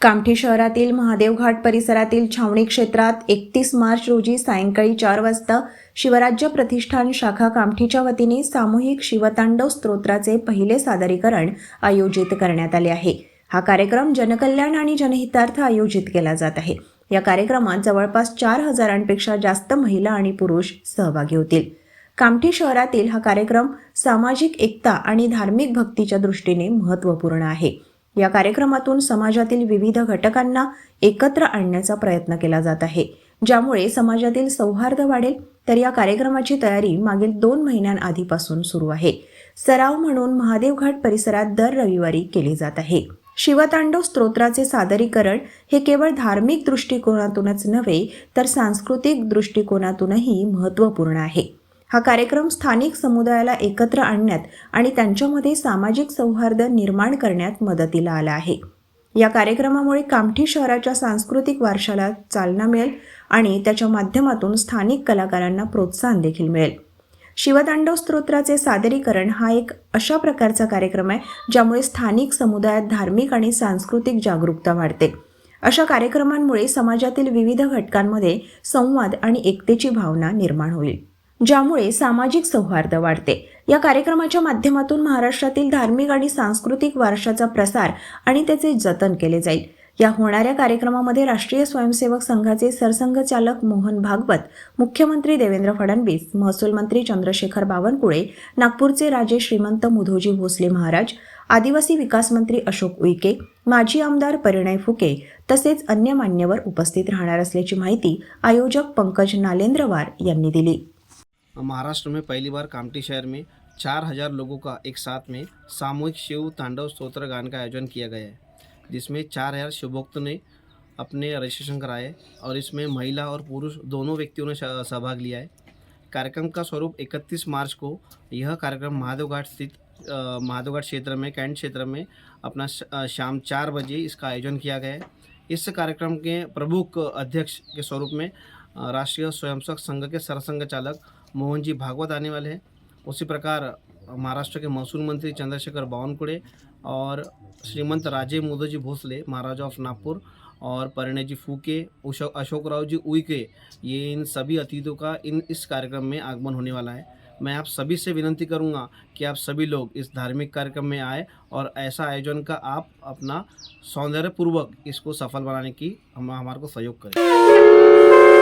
कामठी शहरातील महादेव घाट परिसरातील छावणी क्षेत्रात एकतीस मार्च रोजी सायंकाळी चार वाजता शिवराज्य प्रतिष्ठान शाखा कामठीच्या वतीने सामूहिक शिवतांडव स्तोत्राचे पहिले सादरीकरण आयोजित करण्यात आले आहे. हा कार्यक्रम जनकल्याण आणि जनहितार्थ आयोजित केला जात आहे. या कार्यक्रमात जवळपास चार हजारांपेक्षा जास्त महिला आणि पुरुष सहभागी होतील. कामठी शहरातील हा कार्यक्रम सामाजिक एकता आणि धार्मिक भक्तीच्या दृष्टीने महत्त्वपूर्ण आहे. या कार्यक्रमातून समाजातील विविध घटकांना एकत्र आणण्याचा प्रयत्न केला जात आहे. ज्यामुळे समाजातील सौहार्द वाढेल. तर या कार्यक्रमाची तयारी मागील दोन महिन्यांआधीपासून सुरू आहे. सराव म्हणून महादेवघाट परिसरात दर रविवारी केली जात आहे. शिवतांडव स्तोत्राचे सादरीकरण हे केवळ धार्मिक दृष्टिकोनातूनच नव्हे तर सांस्कृतिक दृष्टिकोनातूनही महत्त्वपूर्ण आहे. हा कार्यक्रम स्थानिक समुदायाला एकत्र आणण्यात आणि त्यांच्यामध्ये सामाजिक सौहार्द निर्माण करण्यात मदतीला आला आहे. या कार्यक्रमामुळे कामठी शहराच्या सांस्कृतिक वारशाला चालना मिळेल आणि त्याच्या माध्यमातून स्थानिक कलाकारांना प्रोत्साहन देखील मिळेल. शिवतांडव स्तोत्राचे सादरीकरण हा एक अशा प्रकारचा कार्यक्रम आहे ज्यामुळे स्थानिक समुदायात धार्मिक आणि सांस्कृतिक जागरूकता वाढते. अशा कार्यक्रमांमुळे समाजातील विविध घटकांमध्ये संवाद आणि एकतेची भावना निर्माण होईल. ज्यामुळे सामाजिक सौहार्द वाढते. या कार्यक्रमाच्या माध्यमातून महाराष्ट्रातील धार्मिक आणि सांस्कृतिक वारशाचा प्रसार आणि त्याचे जतन केले जाईल. या होणाऱ्या कार्यक्रमामध्ये राष्ट्रीय स्वयंसेवक संघाचे सरसंघचालक मोहन भागवत मुख्यमंत्री देवेंद्र फडणवीस महसूल मंत्री चंद्रशेखर बावनकुळे नागपूरचे राजे श्रीमंत मुधोजी भोसले महाराज आदिवासी विकास मंत्री अशोक उईके माजी आमदार परिणय फुके तसेच अन्य मान्यवर उपस्थित राहणार असल्याची माहिती आयोजक पंकज नालेंद्रवार यांनी दिली. महाराष्ट्र में पहली बार कामठी शहर में चार हज़ार लोगों का एक साथ में सामूहिक शिव तांडव स्तोत्र गान का आयोजन किया गया है जिसमें चार हज़ार शिवभक्त ने अपने रजिस्ट्रेशन कराए और इसमें महिला और पुरुष दोनों व्यक्तियों ने सहभाग लिया है। कार्यक्रम का स्वरूप 31 मार्च को यह कार्यक्रम महादेवघाट स्थित अ, महादेवघाट क्षेत्र में कैंट क्षेत्र में अपना शाम चार बजे इसका आयोजन किया गया है। इस कार्यक्रम के प्रमुख अध्यक्ष के स्वरूप में राष्ट्रीय स्वयंसेवक संघ के सरसंघ चालक मोहन जी भागवत आने वाले हैं। उसी प्रकार महाराष्ट्र के महसूल मंत्री चंद्रशेखर बावनकुड़े और श्रीमंत राजे मुदोजी भोसले, महाराजा ऑफ़ नागपुर और परिणय जी फूके अशोक राव जी उइके, ये इन सभी अतिथियों का इन इस कार्यक्रम में आगमन होने वाला है। मैं आप सभी से विनती करूँगा कि आप सभी लोग इस धार्मिक कार्यक्रम में आए और ऐसा आयोजन का आप अपना सौंदर्यपूर्वक इसको सफल बनाने की हम हमारे को सहयोग करें।